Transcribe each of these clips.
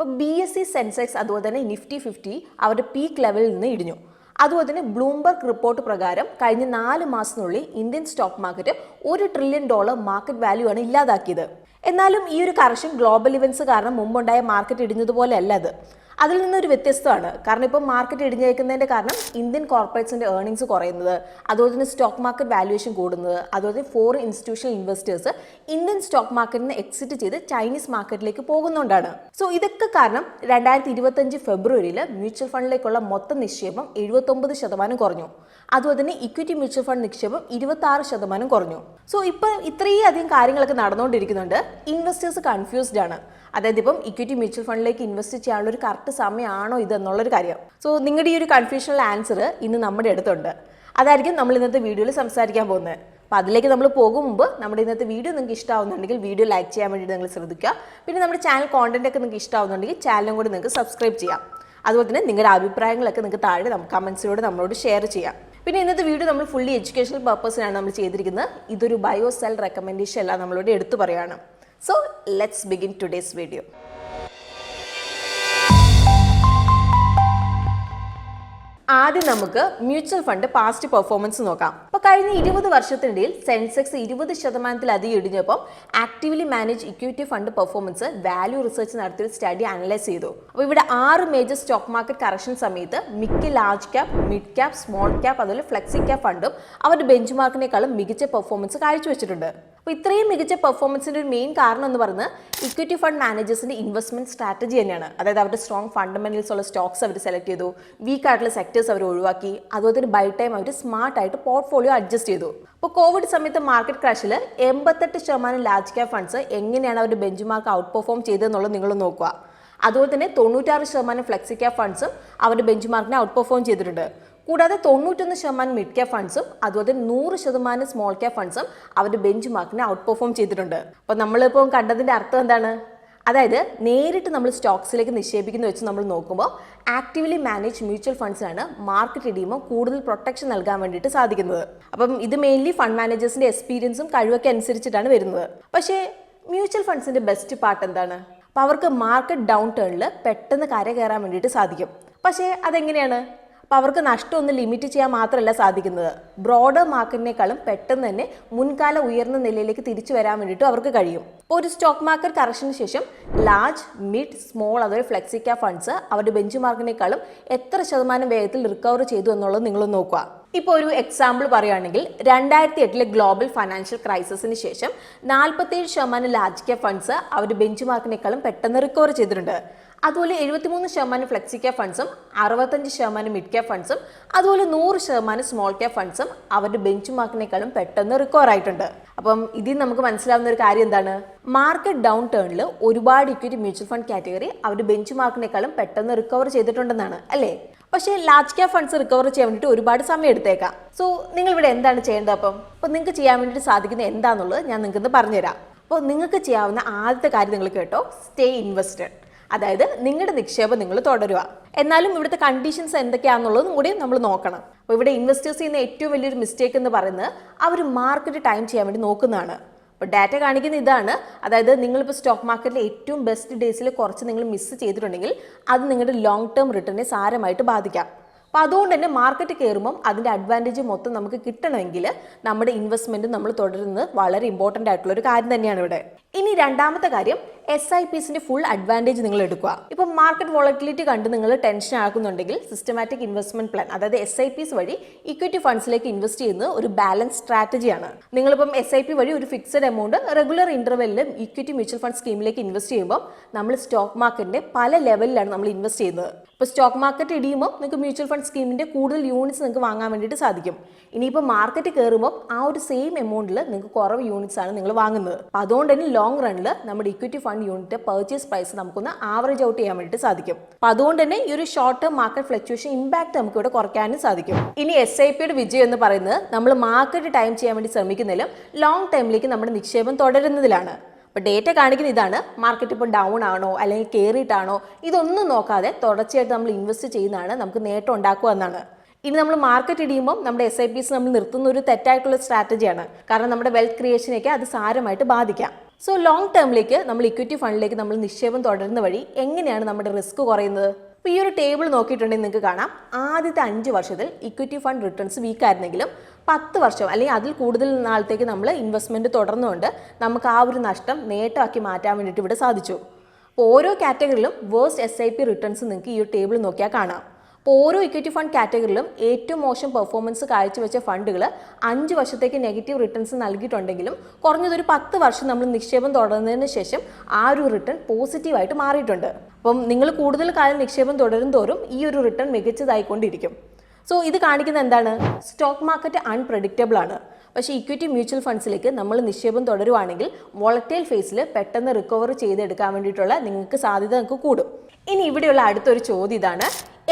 അപ്പോൾ B S C Sensex അതുപോലെ തന്നെ നിഫ്റ്റി ഫിഫ്റ്റി അവരുടെ പീക്ക് ലെവലിൽ നിന്ന് ഇടിഞ്ഞു. അതുപോലെ തന്നെ ബ്ലൂംബർഗ് റിപ്പോർട്ട് പ്രകാരം കഴിഞ്ഞ നാല് മാസത്തിനുള്ളിൽ ഇന്ത്യൻ സ്റ്റോക്ക് മാർക്കറ്റ് ഒരു ട്രില്യൺ ഡോളർ മാർക്കറ്റ് വാല്യൂ ആണ് ഇല്ലാതാക്കിയത്. എന്നാലും ഈ ഒരു കറക്ഷൻ ഗ്ലോബൽ ഇവൻസ് കാരണം മുമ്പുണ്ടായ മാർക്കറ്റ് ഇടിഞ്ഞതുപോലെ അല്ല അത്. അതിൽ നിന്നൊരു വ്യത്യസ്തമാണ്. കാരണം ഇപ്പോൾ മാർക്കറ്റ് ഇടിഞ്ഞേക്കുന്നതിന്റെ കാരണം ഇന്ത്യൻ കോർപ്പറേറ്റ്സിന്റെ ഏർണിങ്സ് കുറയുന്നത് അതുപോലെ തന്നെ സ്റ്റോക്ക് മാർക്കറ്റ് വാല്യുവേഷൻ കൂടുന്നത് അതുപോലെ തന്നെ foreign institutional investors Indian stock മാർക്കറ്റിൽ നിന്ന് എക്സിറ്റ് ചെയ്ത് ചൈനീസ് മാർക്കറ്റിലേക്ക് പോകുന്നുണ്ടാണ് സോ ഇതൊക്കെ കാരണം രണ്ടായിരത്തി ഇരുപത്തഞ്ച് ഫെബ്രുവരിയിൽ മ്യൂച്വൽ ഫണ്ടിലേക്കുള്ള മൊത്തം നിക്ഷേപം എഴുപത്തൊമ്പത് ശതമാനം കുറഞ്ഞു. അതുപോലെ തന്നെ ഇക്വിറ്റി മ്യൂച്വൽ ഫണ്ട് നിക്ഷേപം ഇരുപത്തി ശതമാനം കുറഞ്ഞു. സോ ഇപ്പം ഇത്രയും അധികം കാര്യങ്ങളൊക്കെ നടന്നുകൊണ്ടിരിക്കുന്നുണ്ട്. ഇൻവെസ്റ്റേഴ്സ് കൺഫ്യൂസ്ഡ് ആണ്. അതായത് ഇപ്പം ഇക്വിറ്റി മ്യൂച്വൽ ഫണ്ടിലേക്ക് ഇൻവെസ്റ്റ് ചെയ്യാനുള്ള ഒരു കറക്റ്റ് സമയമാണോ ഇതെന്നുള്ളൊരു കാര്യം. സോ നിങ്ങളുടെ ഈ ഒരു കൺഫ്യൂഷനുള്ള ആൻസർ ഇന്ന് നമ്മുടെ അടുത്തുണ്ട്. അതായിരിക്കും നമ്മൾ ഇന്നത്തെ വീഡിയോയിൽ സംസാരിക്കാൻ പോകുന്നത്. അപ്പോൾ അതിലേക്ക് നമ്മൾ പോകും മുമ്പ് നമ്മുടെ ഇന്നത്തെ വീഡിയോ നിങ്ങൾക്ക് ഇഷ്ടമാവുന്നുണ്ടെങ്കിൽ വീഡിയോ ലൈക്ക് ചെയ്യാൻ വേണ്ടി നിങ്ങൾ ശ്രദ്ധിക്കുക. പിന്നെ നമ്മുടെ ചാനൽ കോണ്ടന്റ് ഒക്കെ നിങ്ങൾക്ക് ഇഷ്ടമാവുന്നുണ്ടെങ്കിൽ ചാനലും കൂടി നിങ്ങൾക്ക് സബ്സ്ക്രൈബ് ചെയ്യാം. അതുപോലെ തന്നെ നിങ്ങളുടെ അഭിപ്രായങ്ങളൊക്കെ നിങ്ങൾക്ക് താഴെ നമുക്ക് കമൻസിലൂടെ നമ്മളോട് ഷെയർ ചെയ്യാം. പിന്നെ ഇന്നത്തെ വീഡിയോ നമ്മൾ ഫുള്ളി എഡ്യൂക്കേഷണൽ പർപ്പസിനാണ് നമ്മൾ ചെയ്തിരിക്കുന്നത്. ഇതൊരു ബയോ സെൽ റെക്കമെൻഡേഷൻ അല്ല നമ്മളോട് എടുത്തു പറയുകയാണ് so let's begin today's video ആദ്യം നമുക്ക് മ്യൂച്വൽ ഫണ്ട് പാസ്റ്റ് പെർഫോമൻസ് നോക്കാം. അപ്പോൾ കഴിഞ്ഞ ഇരുപത് വർഷത്തിനിടയിൽ സെൻസെക്സ് ഇരുപത് ശതമാനത്തിലധികം ഇടിഞ്ഞപ്പം actively manage equity fund performance Value Research നടത്തിയ സ്റ്റഡി അനലൈസ് ചെയ്തു. അപ്പോൾ ഇവിടെ ആറ് മേജർ സ്റ്റോക്ക് മാർക്കറ്റ് കറക്ഷൻ സമയത്ത് മിക്ക large cap mid cap small cap അതുപോലെ ഫ്ലെക്സി ക്യാപ് ഫണ്ടും അവരുടെ ബെഞ്ച് മാർക്കിനേക്കാളും മികച്ച പെർഫോമൻസ് കാഴ്ചവെച്ചിട്ടുണ്ട്. അപ്പോൾ ഇത്രയും മികച്ച പെർഫോമൻസിന്റെ ഒരു മെയിൻ കാരണം എന്ന് പറയുന്നത് ഇക്വിറ്റി ഫണ്ട് മാനേജേഴ്സിന്റെ ഇൻവെസ്റ്റ്മെന്റ് സ്ട്രാറ്റജി തന്നെയാണ്. അതായത് അവരുടെ സ്ട്രോങ് ഫണ്ടമെന്റൽസ് ഉള്ള സ്റ്റോക്സ് അവർ സെലക്ട് ചെയ്തു. വീക്ക് ആയിട്ടുള്ള സെക്ടേഴ്സ് അവർ ഒഴിവാക്കി. അതുപോലെ തന്നെ ബൈ ടൈം അവർ സ്മാർട്ടായിട്ട് പോർട്ട്ഫോളിയോ അഡ്ജസ്റ്റ് ചെയ്തു. ഇപ്പോൾ കോവിഡ് സമയത്ത് മാർക്കറ്റ് ക്രാഷിൽ എൺപത്തെട്ട് ശതമാനം ലാർജ് ക്യാപ് ഫണ്ട്സ് എങ്ങനെയാണ് അവരുടെ ബെഞ്ച് മാർക്ക് ഔട്ട് പെർഫോം ചെയ്തതെന്നുള്ളത് നിങ്ങൾ നോക്കുക. അതുപോലെ തന്നെ തൊണ്ണൂറ്റാറ് ശതമാനം ഫ്ലെക്സി ക്യാപ് ഫണ്ട്സും അവരുടെ ബെഞ്ച് മാർക്കിനെ ഔട്ട് പെർഫോം ചെയ്തിട്ടുണ്ട്. കൂടാതെ തൊണ്ണൂറ്റൊന്ന് ശതമാനം മിഡ് ക്യാപ് ഫണ്ട്സും അതുപോലെ നൂറ് ശതമാനം സ്മോൾ ക്യാപ് ഫണ്ട്സും അവരുടെ ബെഞ്ച് മാർക്കിനെ ഔട്ട് പെർഫോം ചെയ്തിട്ടുണ്ട്. അപ്പോൾ നമ്മളിപ്പോൾ കണ്ടതിന്റെ അർത്ഥം എന്താണ്? അതായത് നേരിട്ട് നമ്മൾ സ്റ്റോക്സിലേക്ക് നിക്ഷേപിക്കുന്ന വെച്ച് നമ്മൾ നോക്കുമ്പോൾ ആക്റ്റീവ്ലി മാനേജ് മ്യൂച്വൽ ഫണ്ട്സിനാണ് മാർക്കറ്റ് ഇടിയുമ്പോൾ കൂടുതൽ പ്രൊട്ടക്ഷൻ നൽകാൻ വേണ്ടിയിട്ട് സാധിക്കുന്നത്. അപ്പം ഇത് മെയിൻലി ഫണ്ട് മാനേജേഴ്സിന്റെ എക്സ്പീരിയൻസും കഴിവൊക്കെ അനുസരിച്ചിട്ടാണ് വരുന്നത്. പക്ഷേ മ്യൂച്വൽ ഫണ്ട്സിന്റെ ബെസ്റ്റ് പാർട്ട് എന്താണ്? അപ്പോൾ അവർക്ക് മാർക്കറ്റ് ഡൗൺ ടേണിൽ പെട്ടെന്ന് കര കയറാൻ വേണ്ടിയിട്ട് സാധിക്കും. പക്ഷേ അതെങ്ങനെയാണ്? അപ്പോൾ അവർക്ക് ഒന്ന് ലിമിറ്റ് ചെയ്യാൻ മാത്രമല്ല സാധിക്കുന്നത്. ബ്രോഡർ മാർക്കറ്റിനേക്കാളും പെട്ടെന്ന് തന്നെ മുൻകാല ഉയർന്ന നിലയിലേക്ക് തിരിച്ചു വരാൻ വേണ്ടിയിട്ട് അവർക്ക് കഴിയും. ഇപ്പോൾ ഒരു സ്റ്റോക്ക് മാർക്കറ്റ് കറക്ഷന് ശേഷം ലാർജ് മിഡ് സ്മോൾ അതൊരു ഫ്ലെക്സിക്ക ഫണ്ട്സ് അവരുടെ ബെഞ്ച് മാർക്കിനേക്കാളും എത്ര ശതമാനം വേഗത്തിൽ റിക്കവർ ചെയ്തു എന്നുള്ളത് നിങ്ങൾ നോക്കുക. ഇപ്പോൾ ഒരു എക്സാമ്പിൾ പറയുകയാണെങ്കിൽ രണ്ടായിരത്തി എട്ടിലെ ഗ്ലോബൽ ഫൈനാൻഷ്യൽ ക്രൈസിസിന് ശേഷം നാൽപ്പത്തേഴ് ശതമാനം ലാർജ് കെ ഫണ്ട്സ് അവരുടെ ബെഞ്ച് മാർക്കിനേക്കാളും പെട്ടെന്ന് റിക്കവർ ചെയ്തിട്ടുണ്ട്. അതുപോലെ എഴുപത്തിമൂന്ന് ശതമാനം ഫ്ലെക്സി ക്യാപ് ഫണ്ട്സും അറുപത്തഞ്ച് ശതമാനം മിഡ് ക്യാപ് ഫണ്ട്സും അതുപോലെ നൂറ് ശതമാനം സ്മോൾ ക്യാപ് ഫണ്ട്സും അവരുടെ ബെഞ്ച് മാർക്കിനേക്കാളും പെട്ടെന്ന് റിക്കവർ ആയിട്ടുണ്ട്. അപ്പം ഇതിൽ നമുക്ക് മനസ്സിലാവുന്ന ഒരു കാര്യം എന്താണ്? മാർക്കറ്റ് ഡൗൺ ടേണിൽ ഒരുപാട് ഇക്വിറ്റി മ്യൂച്വൽ ഫണ്ട് കാറ്റഗറി അവരുടെ ബെഞ്ച് മാർക്കിനേക്കാളും പെട്ടെന്ന് റിക്കവർ ചെയ്തിട്ടുണ്ടെന്നാണ് അല്ലേ? പക്ഷേ ലാർജ് ക്യാപ് ഫണ്ട്സ് റിക്കവർ ചെയ്യാൻ വേണ്ടിയിട്ട് ഒരുപാട് സമയം എടുത്തേക്കാം. സോ നിങ്ങൾ ഇവിടെ എന്താണ് ചെയ്യേണ്ടത് അപ്പം? അപ്പോൾ നിങ്ങൾക്ക് ചെയ്യാൻ വേണ്ടിയിട്ട് സാധിക്കുന്നത് എന്താണെന്നുള്ളത് ഞാൻ നിങ്ങൾക്ക് പറഞ്ഞുതരാം. അപ്പോൾ നിങ്ങൾക്ക് ചെയ്യാവുന്ന ആദ്യത്തെ കാര്യം നിങ്ങൾ കേട്ടോ സ്റ്റേ ഇൻവെസ്റ്റഡ് അതായത് നിങ്ങളുടെ നിക്ഷേപം നിങ്ങൾ തുടരുക. എന്നാലും ഇവിടുത്തെ കണ്ടീഷൻസ് എന്തൊക്കെയാണെന്നുള്ളതും കൂടി നമ്മൾ നോക്കണം. അപ്പോൾ ഇവിടെ ഇൻവെസ്റ്റേഴ്സ് ചെയ്യുന്ന ഏറ്റവും വലിയൊരു മിസ്റ്റേക്ക് എന്ന് പറയുന്നത് അവർ മാർക്കറ്റ് ടൈം ചെയ്യാൻ വേണ്ടി നോക്കുന്നതാണ്. അപ്പോൾ ഡാറ്റ കാണിക്കുന്ന ഇതാണ്. അതായത് നിങ്ങളിപ്പോൾ സ്റ്റോക്ക് മാർക്കറ്റിലെ ഏറ്റവും ബെസ്റ്റ് ഡേയ്സിൽ കുറച്ച് നിങ്ങൾ മിസ് ചെയ്തിട്ടുണ്ടെങ്കിൽ അത് നിങ്ങളുടെ ലോങ് ടേം റിട്ടേണിനെ സാരമായിട്ട് ബാധിക്കാം. അപ്പോൾ അതുകൊണ്ട് തന്നെ മാർക്കറ്റ് കയറുമ്പം അതിന്റെ അഡ്വാന്റേജ് മൊത്തം നമുക്ക് കിട്ടണമെങ്കിൽ നമ്മുടെ ഇൻവെസ്റ്റ്മെന്റ് നമ്മൾ തുടരുന്നത് വളരെ ഇമ്പോർട്ടന്റ് ആയിട്ടുള്ള ഒരു കാര്യം തന്നെയാണ് ഇവിടെ. ഇനി രണ്ടാമത്തെ കാര്യം എസ് ഐ പിസിന്റെ ഫുൾ അഡ്വാന്റേജ് നിങ്ങൾ എടുക്കുക. ഇപ്പം മാർക്കറ്റ് വോളറ്റിലിറ്റി കണ്ട് നിങ്ങൾ ടെൻഷൻ ആക്കുന്നുണ്ടെങ്കിൽ സിസ്റ്റമാറ്റിക് ഇൻവെസ്റ്റ്മെന്റ് പ്ലാൻ അതായത് എസ് ഐ പിസ് വഴി ഇക്വിറ്റി ഫണ്ട്സിലേക്ക് ഇൻവെസ്റ്റ് ചെയ്യുന്നത് ഒരു ബാലൻസ് സ്ട്രാറ്റജിയാണ് നിങ്ങളിപ്പം എസ് ഐ പി വഴി ഒരു ഫിക്സഡ് എമൗണ്ട് റെഗുലർ ഇന്റർവെല്ലിൽ ഇക്വിറ്റി മ്യൂച്വൽ ഫണ്ട് സ്കീമിലേക്ക് ഇൻവെസ്റ്റ് ചെയ്യുമ്പോൾ നമ്മൾ സ്റ്റോക്ക് മാർക്കറ്റിന്റെ പല ലെവലിലാണ് നമ്മൾ ഇൻവെസ്റ്റ് ചെയ്യുന്നത്. ഇപ്പോൾ സ്റ്റോക്ക് മാർക്കറ്റ് ഇടിയുമ്പോൾ നിങ്ങൾക്ക് മ്യൂച്വൽ ഫണ്ട് സ്കീമിന്റെ കൂടുതൽ യൂണിറ്റ്സ് നിങ്ങൾക്ക് വാങ്ങാൻ വേണ്ടിയിട്ട് സാധിക്കും. ഇനിയിപ്പോൾ മാർക്കറ്റ് കയറുമ്പോൾ ആ ഒരു സെയിം എമൗണ്ടിൽ നിങ്ങൾക്ക് കുറവ് യൂണിറ്റ്സ് ആണ് നിങ്ങൾ വാങ്ങുന്നത്. അപ്പോൾ അതുകൊണ്ട് തന്നെ ലോങ് റണ്ണിൽ നമ്മുടെ equity fund unit purchase price നമുക്കൊന്ന് ആവറേജ് ഔട്ട് ചെയ്യാൻ വേണ്ടിയിട്ട് സാധിക്കും. അപ്പോൾ അതുകൊണ്ട് തന്നെ ഈ ഒരു short term market fluctuation impact നമുക്ക് ഇവിടെ കുറയ്ക്കാനും സാധിക്കും. ഇനി എസ് ഐ പിയുടെ വിജയം എന്ന് പറയുന്നത് നമ്മൾ മാർക്കറ്റ് ടൈം ചെയ്യാൻ വേണ്ടി ശ്രമിക്കുന്നതിലും ലോങ് ടൈമിലേക്ക് നമ്മുടെ നിക്ഷേപം തുടരുന്നതിലാണ്. അപ്പോൾ ഡേറ്റ കാണിക്കുന്ന ഇതാണ്. മാർക്കറ്റ് ഇപ്പോൾ ഡൗൺ ആണോ? അല്ലെങ്കിൽ കയറിയിട്ടാണോ ഇതൊന്നും നോക്കാതെ തുടർച്ചയായിട്ട് നമ്മൾ ഇൻവെസ്റ്റ് ചെയ്യുന്നതാണ് നമുക്ക് നേട്ടം ഉണ്ടാക്കുക എന്നാണ്. ഇനി നമ്മൾ മാർക്കറ്റ് ഇടിയുമ്പോൾ നമ്മുടെ എസ് ഐ പിസ് നമ്മൾ നിർത്തുന്ന ഒരു തെറ്റായിട്ടുള്ള സ്ട്രാറ്റജിയാണ് കാരണം നമ്മുടെ വെൽത്ത് ക്രിയേഷനെയൊക്കെ അത് സാരമായിട്ട് ബാധിക്കാം. സോ ലോങ് ടേമിലേക്ക് നമ്മൾ ഇക്വിറ്റി ഫണ്ടിലേക്ക് നമ്മൾ നിക്ഷേപം തുടരുന്ന വഴി എങ്ങനെയാണ് നമ്മുടെ റിസ്ക് കുറയുന്നത്? അപ്പോൾ ഈ ഒരു ടേബിൾ നോക്കിയിട്ടുണ്ടെങ്കിൽ നിങ്ങൾക്ക് കാണാം. ആദ്യത്തെ അഞ്ച് വർഷത്തിൽ ഇക്വിറ്റി ഫണ്ട് റിട്ടേൺസ് വീക്ക് ആയിരുന്നെങ്കിലും പത്ത് വർഷം അല്ലെങ്കിൽ അതിൽ കൂടുതൽ നാളത്തേക്ക് നമ്മൾ ഇൻവെസ്റ്റ്മെന്റ് തുടർന്നുകൊണ്ട് നമുക്ക് ആ ഒരു നഷ്ടം നേട്ടമാക്കി മാറ്റാൻ വേണ്ടിയിട്ട് ഇവിടെ സാധിച്ചു. അപ്പോൾ ഓരോ കാറ്റഗറിയിലും worst S I P returns നിങ്ങൾക്ക് ഈ ഒരു ടേബിൾ നോക്കിയാൽ കാണാം. അപ്പോൾ ഓരോ ഇക്വിറ്റി ഫണ്ട് കാറ്റഗറിയിലും ഏറ്റവും മോശം പെർഫോമൻസ് കാഴ്ചവെച്ച ഫണ്ടുകൾ അഞ്ച് വർഷത്തേക്ക് നെഗറ്റീവ് റിട്ടേൺസ് നൽകിയിട്ടുണ്ടെങ്കിലും കുറഞ്ഞതൊരു പത്ത് വർഷം നമ്മൾ നിക്ഷേപം തുടർന്നതിന് ശേഷം ആ ഒരു റിട്ടേൺ പോസിറ്റീവായിട്ട് മാറിയിട്ടുണ്ട്. അപ്പം നിങ്ങൾ കൂടുതൽ കാലം നിക്ഷേപം തുടരും തോറും ഈ ഒരു റിട്ടേൺ മികച്ചതായിക്കൊണ്ടിരിക്കും. സോ ഇത് കാണിക്കുന്നത് എന്താണ്? സ്റ്റോക്ക് മാർക്കറ്റ് അൺപ്രഡിക്റ്റബിൾ ആണ്. പക്ഷേ ഇക്വിറ്റി മ്യൂച്വൽ ഫണ്ട്സിലേക്ക് നമ്മൾ നിക്ഷേപം തുടരുവാണെങ്കിൽ വോളറ്റൈൽ ഫേസിൽ പെട്ടെന്ന് റിക്കവർ ചെയ്തെടുക്കാൻ വേണ്ടിയിട്ടുള്ള നിങ്ങൾക്ക് സാധ്യത നിങ്ങൾക്ക് കൂടും. ഇനി ഇവിടെയുള്ള അടുത്തൊരു ചോദ്യം ഇതാണ്.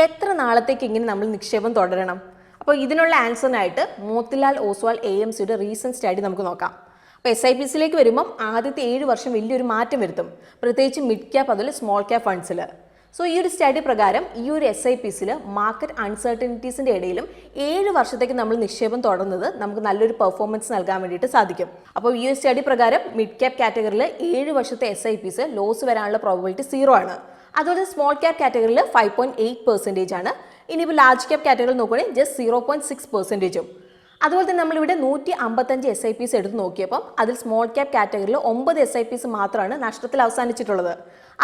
എത്ര നാളത്തേക്ക് ഇങ്ങനെ നമ്മൾ നിക്ഷേപം തുടരണം? അപ്പോൾ ഇതിനുള്ള ആൻസറിനായിട്ട് മോത്തിലാൽ ഓസ്വാൾ എ എം സിയുടെ റീസെന്റ് സ്റ്റഡി നമുക്ക് നോക്കാം. അപ്പോൾ എസ് ഐ പി സിയിലേക്ക് വരുമ്പം ആദ്യത്തെ ഏഴ് വർഷം വലിയൊരു മാറ്റം വരുത്തും. പ്രത്യേകിച്ച് മിഡ് ക്യാപ്പ് അതുപോലെ സ്മോൾ ക്യാപ്പ് ഫണ്ട്സിൽ സോ ഈ ഒരു സ്റ്റഡി പ്രകാരം ഈ ഒരു എസ് ഐ പി സിയിൽ മാർക്കറ്റ് അൺസർട്ടനിറ്റീസിന്റെ ഇടയിലും ഏഴ് വർഷത്തേക്ക് നമ്മൾ നിക്ഷേപം തുടർന്നത് നമുക്ക് നല്ലൊരു പെർഫോമൻസ് നൽകാൻ വേണ്ടിയിട്ട് സാധിക്കും. അപ്പോൾ ഈ ഒരു സ്റ്റഡി പ്രകാരം മിഡ് ക്യാപ് കാറ്റഗറിയിൽ ഏഴ് വർഷത്തെ എസ് ഐ പിസ് ലോസ് വരാനുള്ള പ്രോബിലിറ്റി സീറോ ആണ്. അതുപോലെ സ്മോൾ ക്യാപ് കാറ്റഗറിയിൽ ഫൈവ് പോയിന്റ് എയ്റ്റ് പെർസെന്റേജ് ആണ്. ഇനിയിപ്പോൾ ലാർജ് ക്യാപ് കാറ്റഗറി നോക്കുകയാണെങ്കിൽ ജസ്റ്റ് സീറോ പോയിന്റ് സിക്സ് പെർസെന്റേജും അതുപോലെ തന്നെ നമ്മളിവിടെ നൂറ്റി അമ്പത്തഞ്ച് എസ് ഐ പിസ് എടുത്ത് നോക്കിയപ്പം അതിൽ സ്മോൾ ക്യാപ് കാറ്റഗറിയിൽ ഒമ്പത് എസ് ഐ പിസ് മാത്രമാണ് നഷ്ടത്തിൽ അവസാനിച്ചിട്ടുള്ളത്.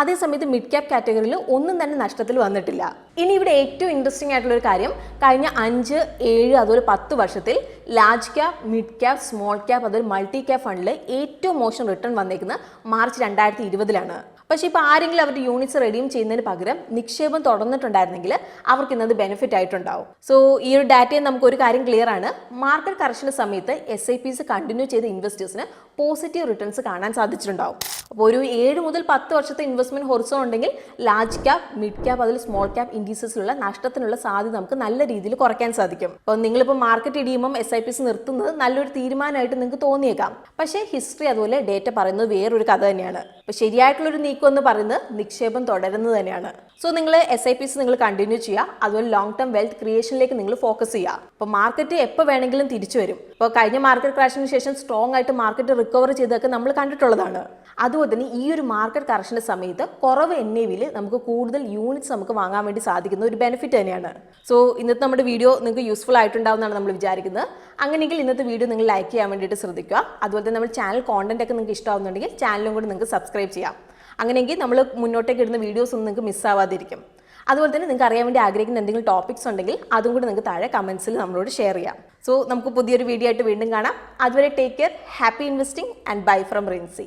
അതേസമയത്ത് മിഡ് ക്യാപ് കാറ്റഗറിയിൽ ഒന്നും തന്നെ നഷ്ടത്തിൽ വന്നിട്ടില്ല. ഇനി ഇവിടെ ഏറ്റവും ഇൻട്രസ്റ്റിംഗ് ആയിട്ടുള്ള ഒരു കാര്യം കഴിഞ്ഞ അഞ്ച് ഏഴ് അതുപോലെ പത്ത് വർഷത്തിൽ large cap mid cap small cap അതുപോലെ മൾട്ടി ക്യാപ് ഫണ്ടിൽ ഏറ്റവും മോശം റിട്ടേൺ വന്നേക്കുന്നത് മാർച്ച് രണ്ടായിരത്തി ഇരുപതിലാണ്. പക്ഷേ ഇപ്പോൾ ആരെങ്കിലും അവരുടെ യൂണിറ്റ്സ് റെഡീം ചെയ്യുന്നതിന് പകരം നിക്ഷേപം തുടർന്നിട്ടുണ്ടായിരുന്നെങ്കിൽ അവർക്ക് ഇന്നത് ബെനിഫിറ്റ് ആയിട്ടുണ്ടാവും. സോ ഈ ഒരു ഡാറ്റയിൽ നമുക്ക് ഒരു കാര്യം ക്ലിയർ ആണ്. മാർക്കറ്റ് കറക്ഷന്റെ സമയത്ത് എസ് ഐ പിസ് കണ്ടിന്യൂ ചെയ്ത ഇൻവെസ്റ്റേഴ്സിന് പോസിറ്റീവ് റിട്ടേൺസ് കാണാൻ സാധിച്ചിട്ടുണ്ടാവും. അപ്പോൾ ഒരു ഏഴ് മുതൽ പത്ത് വർഷത്തെ ഇൻവെസ്റ്റ്മെന്റ് ഹൊറിസോൺ ഉണ്ടെങ്കിൽ ലാർജ് ക്യാപ് മിഡ് ക്യാപ് അതിൽ സ്മോൾ ക്യാപ് ഇൻഡീസസിലുള്ള നഷ്ടത്തിനുള്ള സാധ്യത നമുക്ക് നല്ല രീതിയിൽ കുറയ്ക്കാൻ സാധിക്കും. അപ്പോൾ നിങ്ങളിപ്പോൾ മാർക്കറ്റ് ഇടിയുമ്പം എസ് ഐ പി എസ് നിർത്തുന്നത് നല്ലൊരു തീരുമാനമായിട്ട് നിങ്ങൾക്ക് തോന്നിയേക്കാം. പക്ഷേ ഹിസ്റ്ററി അതുപോലെ ഡേറ്റ പറയുന്നത് വേറൊരു കഥ തന്നെയാണ്. അപ്പോൾ ശരിയായിട്ടുള്ളൊരു നീക്കം എന്ന് പറയുന്നത് നിക്ഷേപം തുടരുന്നത് തന്നെയാണ്. സോ നിങ്ങൾ എസ് ഐ പി എസ് നിങ്ങൾ കണ്ടിന്യൂ ചെയ്യുക. അതുപോലെ ലോങ് ടേം വെൽത്ത് ക്രിയേഷനിലേക്ക് നിങ്ങൾ ഫോക്കസ് ചെയ്യുക. അപ്പോൾ മാർക്കറ്റ് എപ്പോൾ വേണമെങ്കിലും തിരിച്ചു വരും. അപ്പോൾ കഴിഞ്ഞ മാർക്കറ്റ് ക്രാഷിന് ശേഷം സ്ട്രോങ് ആയിട്ട് മാർക്കറ്റ് റിക്കവർ ചെയ്തതൊക്കെ നമ്മൾ കണ്ടിട്ടുള്ളതാണ്. അതുപോലെ തന്നെ ഈ ഒരു മാർക്കറ്റ് കറക്ഷന്റെ സമയത്ത് കുറവ് എൻ എ വിയിൽ നമുക്ക് കൂടുതൽ യൂണിറ്റ്സ് നമുക്ക് വാങ്ങാൻ വേണ്ടി സാധിക്കുന്ന ഒരു ബെനിഫിറ്റ് തന്നെയാണ്. സോ ഇന്നത്തെ നമ്മുടെ വീഡിയോ നിങ്ങൾക്ക് യൂസ്ഫുൾ ആയിട്ടുണ്ടാവുമെന്നാണ് നമ്മൾ വിചാരിക്കുന്നത്. അങ്ങനെയെങ്കിൽ ഇന്നത്തെ വീഡിയോ നിങ്ങൾ ലൈക്ക് ചെയ്യാൻ വേണ്ടിയിട്ട് ശ്രദ്ധിക്കുക. അതുപോലെ തന്നെ നമ്മൾ ചാനൽ കോണ്ടന്റ് ഒക്കെ നിങ്ങൾക്ക് ഇഷ്ടമാവുന്നുണ്ടെങ്കിൽ ചാനലും കൂടി നിങ്ങൾക്ക് സബ്സ്ക്രൈബ് ചെയ്യാം. അങ്ങനെയെങ്കിൽ നമ്മൾ മുന്നോട്ടേക്ക് ഇടുന്ന വീഡിയോസ് ഒന്നും നിങ്ങൾക്ക് മിസ്സാവാതിരിക്കും അതുപോലെ തന്നെ നിങ്ങൾക്ക് അറിയാൻ വേണ്ടി ആഗ്രഹിക്കുന്ന എന്തെങ്കിലും ടോപ്പിക്സ് ഉണ്ടെങ്കിൽ അതും കൂടി നിങ്ങൾക്ക് താഴെ കമൻസിൽ നമ്മളോട് ഷെയർ ചെയ്യാം. സോ നമുക്ക് പുതിയൊരു വീഡിയോ ആയിട്ട് വീണ്ടും കാണാം. അതുവരെ take care happy investing and bye from Rincy